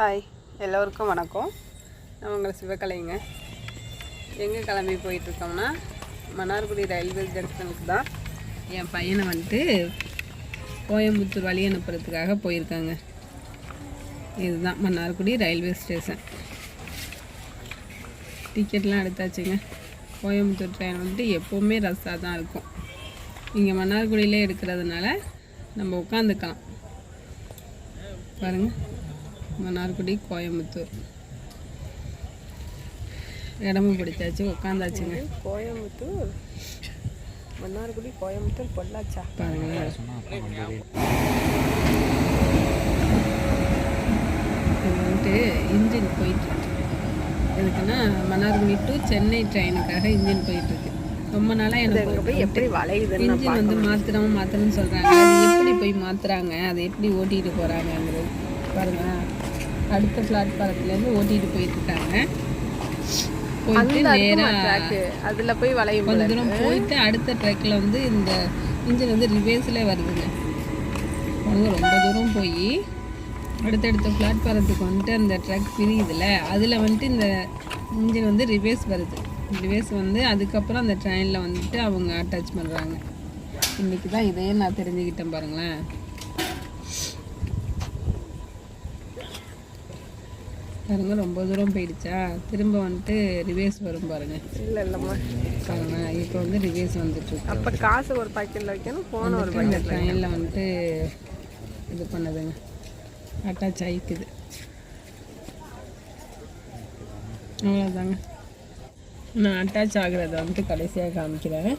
Hi எல்லோருக்கும் வணக்கம். நான் உங்களை சிவகலைங்க. எங்கே கிளம்பி போயிட்டுருக்கோம்னா மன்னார்குடி ரயில்வே ஜங்ஷனுக்கு தான் என் பையனை வந்துட்டு கோயம்புத்தூர் வழி அனுப்புறதுக்காக போயிருக்காங்க. இதுதான் மன்னார்குடி ரயில்வே ஸ்டேஷன். டிக்கெட்லாம் எடுத்தாச்சுங்க. கோயம்புத்தூர் ட்ரெயின் வந்துட்டு எப்போவுமே ரஷ்ஷாக தான் இருக்கும். இங்கே மன்னார்குடியிலே எடுக்கிறதுனால நம்ம உட்காந்துக்கலாம். பாருங்கள் மன்னார்குடி கோயம்புத்தூர். இடமும் பிடிச்சாச்சு உட்காந்தாச்சுங்க கோயம்புத்தூர்? மன்னார்குடி கோயம்புத்தூர் பொள்ளாச்சா? பாருங்களேன் வந்துட்டு இன்ஜின் போயிட்டுருக்கு. எதுக்குன்னா மன்னார்குடி டு சென்னை ட்ரெயினுக்காக இன்ஜின் போயிட்டுருக்கு. ரொம்ப நாளாக எனக்கு போய் எப்படி வளையுதுன்னு இன்ஜின் வந்து மாத்திரமா மாத்திரம்னு சொல்கிறாங்க அது எப்படி போய் மாத்துறாங்க அதை எப்படி ஓட்டிகிட்டு போகிறாங்கங்கிறது பாருங்க. அடுத்த பிளாட்ஃபாரத்துலேருந்து ஓட்டிகிட்டு போயிட்டுருக்காங்க. போயிட்டு நேராக அதுல போய் வளையும் கொஞ்ச தூரம் போயிட்டு அடுத்த ட்ரெக்கில் வந்து இந்த இன்ஜின் வந்து ரிவேர்ஸில் வருதுங்க. பாருங்க ரொம்ப தூரம் போய் அடுத்தடுத்த பிளாட்ஃபாரத்துக்கு வந்துட்டு அந்த ட்ரக் பிரியுதுல. அதில் வந்துட்டு இந்த இன்ஜின் வந்து ரிவேர்ஸ் வருது. ரிவேர்ஸ் வந்து அதுக்கப்புறம் அந்த ட்ரெயினில் வந்துட்டு அவங்க அட்டாச் பண்ணுறாங்க இன்றைக்கி தான் இதையே நான் தெரிஞ்சுக்கிட்டேன் பாருங்களேன். பாருங்க ரொம்ப தூரம் போயிடுச்சா? திரும்ப வந்துட்டு ரிவேர்ஸ் வரும் பாருங்க. இல்ல இல்லம்மா. பாருங்க இப்போ வந்து ரிவேர்ஸ் வந்துட்டு அப்ப காசு ஒரு பாக்கெட்ல வைக்கணும் போன ஒரு இந்த ட்ரெயினில் வந்துட்டு இது பண்ணுதுங்க. அட்டாச் ஆகிக்குது அவ்வளோதாங்க நான் அட்டாச் ஆகுறத வந்துட்டு கடைசியாக காமிக்கிறேன்.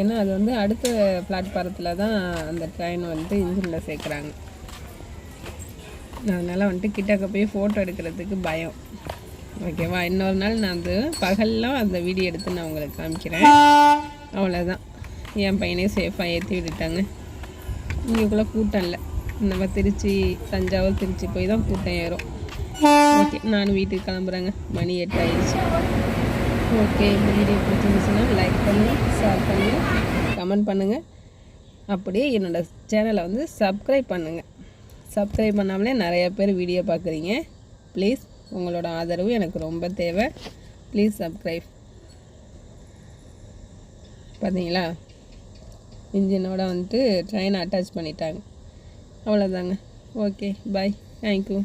ஏன்னா அது வந்து அடுத்த பிளாட்ஃபாரத்தில் தான் அந்த ட்ரெயின் வந்துட்டு இன்ஜினில் சேர்க்குறாங்க. அதனால் வந்துட்டு கிட்டக்க போய் ஃபோட்டோ எடுக்கிறதுக்கு பயம். ஓகேவா இன்னொரு நாள் நான் வந்து பகல்லாம் அந்த வீடியோ எடுத்து நான் உங்களுக்கு காமிக்கிறேன். அவ்வளோதான் என் பையனே சேஃபாக ஏற்றி விட்டுட்டாங்க. இங்கேக்குள்ளே கூட்டம் இல்லை. நம்ம திருச்சி தஞ்சாவூர் திருச்சி போய் தான் கூட்டம் ஏறும். ஓகே நான் வீட்டுக்கு கிளம்புறேங்க. மணி எட்டு ஆயிடுச்சு. ஓகே இந்த வீடியோ பிடிச்சிருந்துச்சுன்னா லைக் பண்ணுங்கள் ஷேர் பண்ணுங்கள் கமெண்ட் பண்ணுங்கள் அப்படியே என்னோடய சேனலை வந்து சப்ஸ்கிரைப் பண்ணுங்கள் சப்ஸ்கிரைப் பண்ணாமலே நிறைய பேர் வீடியோ பார்க்குறீங்க. ப்ளீஸ் உங்களோட ஆதரவு எனக்கு ரொம்ப தேவை. ப்ளீஸ் சப்ஸ்கிரைப் பார்த்தீங்களா? இன்ஜினோட வந்துட்டு ட்ரெயினை அட்டாச் பண்ணிட்டாங்க. அவ்வளோதாங்க ஓகே பாய் தேங்க்யூ